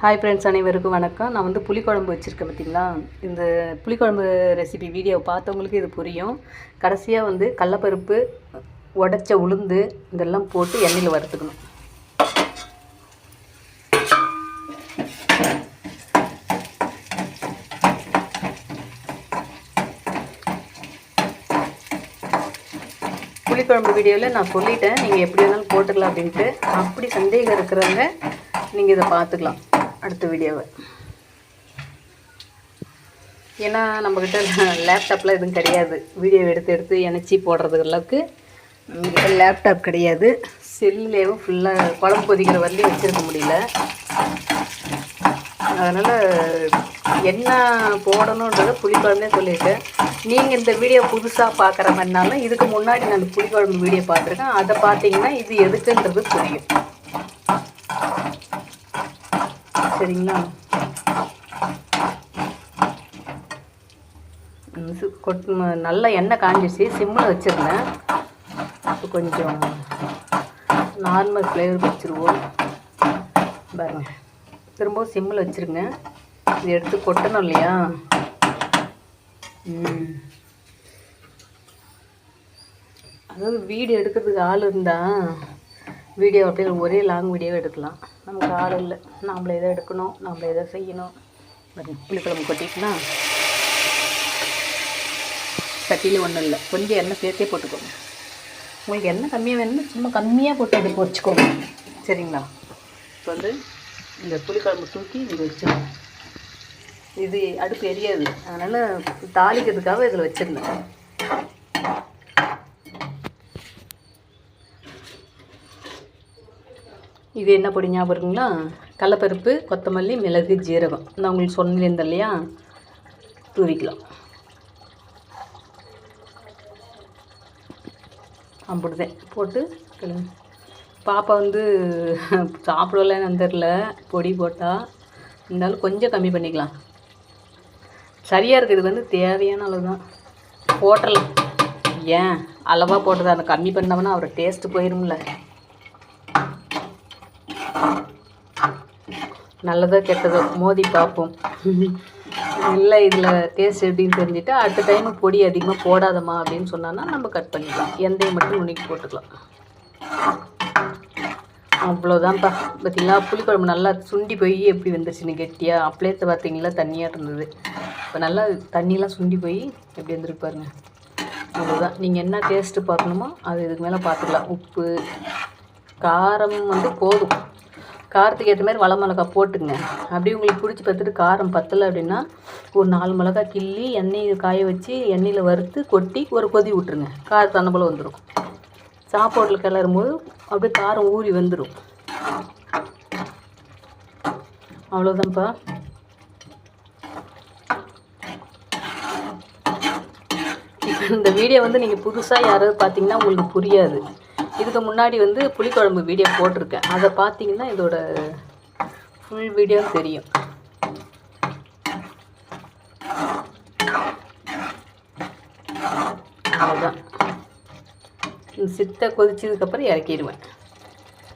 Hi friends அனைவருக்கும் வணக்கம். நான் வந்து புளிக்குழம்பு வச்சுருக்கேன் பார்த்தீங்களா? இந்த புளிக்குழம்பு ரெசிபி வீடியோ பார்த்தவங்களுக்கு இது புரியும். கடைசியாக வந்து கடலப்பருப்பு உடச்ச உளுந்து இதெல்லாம் போட்டு எண்ணெயில் வறுத்துக்கணும். புளிக்குழம்பு வீடியோவில் நான் சொல்லிட்டேன். நீங்கள் எப்படி வேணாலும் போட்டுக்கலாம் அப்படின்ட்டு. அப்படி சந்தேகம் இருக்கிறவங்க நீங்கள் இதை பார்த்துக்கலாம். அடுத்த வீடியோவை. ஏன்னா நம்மக்கிட்ட லேப்டாப்லாம் எதுவும் கிடையாது. வீடியோ எடுத்து எடுத்து இணைச்சி போடுறது அளவுக்கு நம்மக்கிட்ட லேப்டாப் கிடையாது. செல்லுலேயும் ஃபுல்லாக குழம்பு கொதிக்கிற வரலையும் வச்சுருக்க முடியல. அதனால் என்ன போடணுன்றதை புளிக்குழம்பே சொல்லியிருக்கேன். நீங்கள் இந்த வீடியோ புதுசாக பார்க்குற மாதிரினாலும் இதுக்கு முன்னாடி நான் புளிக்குழம்பு வீடியோ பார்த்துருக்கேன். அதை பார்த்தீங்கன்னா இது எதுக்குன்றது புரியும். சரிங்களா? கொட் நல்லா எண்ணெய் காஞ்சிச்சு சிம்மில் வச்சுருந்தேன். இப்போ கொஞ்சம் நார்மல் ஃப்ளேவர் வச்சுருவோம். பாருங்க. திரும்பவும் சிம்மில் வச்சுருங்க. இது எடுத்து கொட்டணும் இல்லையா? அதாவது வீடியோ எடுக்கிறதுக்கு ஆள் இருந்தால் வீடியோ அப்படியே ஒரே லாங் வீடியோ எடுக்கலாம். நமக்கு ஆள் இல்லை. நாமளே எதை எடுக்கணும் நாமளே எதை செய்யணும். புளிக்குழம்பு கொட்டிட்டுனா சட்டியில் ஒன்றும் இல்லை. கொஞ்சம் எண்ணெய் சேர்த்தே போட்டுக்கோங்க. உங்களுக்கு எண்ணெய் கம்மியாக வேணும்னா சும்மா கம்மியாக போட்டு எடுத்து வச்சுக்கோங்க. சரிங்களா? இப்போ வந்து இந்த புளிக்குழம்பு தூக்கி இங்கே வச்சிடணும் இது அடுப்பு எரியாது. அதனால் தாளிக்கிறதுக்காக இதில் வச்சுருந்தேன். இது என்ன பொடி ஞாபகம் இருக்குங்களா? கடலப்பருப்பு கொத்தமல்லி மிளகு ஜீரகம். நான் உங்களுக்கு சொன்னிருந்தேன் இல்லையா? தூவிக்கலாம். அப்படிதான் போட்டு கிளம்பி. பாப்பா வந்து சாப்பிடலன்னு தெரில பொடி போட்டால் இருந்தாலும் கொஞ்சம் கம்மி பண்ணிக்கலாம். சரியாக இருக்குது. வந்து தேவையான அளவு தான் போட்டலாம் ஏன்? அளவாக போட்டது அந்த கம்மி பண்ணோம்னா அவரை டேஸ்ட்டு போயிரும்ல. நல்லதோ கெட்டதோ மோதி பார்ப்போம். இல்லை இதில் டேஸ்ட் எப்படின்னு தெரிஞ்சுட்டு அடுத்த டைம் பொடி அதிகமாக போடாதம்மா அப்படின்னு சொன்னான்னா நம்ம கட் பண்ணிக்கலாம். எந்தையும் மட்டும் நுணுக்கி போட்டுக்கலாம். அவ்வளோதான்ப்பா பார்த்தீங்களா புளிக்குழம்பு நல்லா சுண்டி போய் எப்படி வந்துருச்சுன்னு கெட்டியாக அப்படியே பார்த்தீங்களா தண்ணியாக இருந்தது. இப்போ நல்லா தண்ணியெலாம் சுண்டி போய் எப்படி வந்துருக்கு பாருங்க. அவ்வளோதான் நீங்கள் என்ன டேஸ்ட்டு பார்க்கணுமோ அது இதுக்கு மேலே பார்த்துக்கலாம். உப்பு காரம் வந்து போதும். காரத்துக்கு ஏற்ற மாதிரி வள மிளகா போட்டுங்க அப்படி உங்களுக்கு பிடிச்சி பார்த்துட்டு காரம் பத்தலை அப்படின்னா ஒரு நாலு மிளகா கிள்ளி எண்ணெய் காய வச்சு எண்ணெயில் வறுத்து கொட்டி ஒரு கொதி விட்ருங்க காரம் தன்னை போல் வந்துடும் சாப்பாட்டில் கிளறும் போது அப்படியே காரம் ஊறி வந்துடும் அவ்வளோதான்ப்பா இந்த வீடியோ வந்து நீங்கள் புதுசாக யாராவது பார்த்தீங்கன்னா உங்களுக்கு புரியாது. இதுக்கு முன்னாடி வந்து புளிக்குழம்பு வீடியோ போட்டிருக்கேன். அதை பார்த்தீங்கன்னா இதோட ஃபுல் வீடியோ தெரியும். அவ்வளோதான் இந்த சித்தை கொதிச்சதுக்கப்புறம் இறக்கிடுவேன்.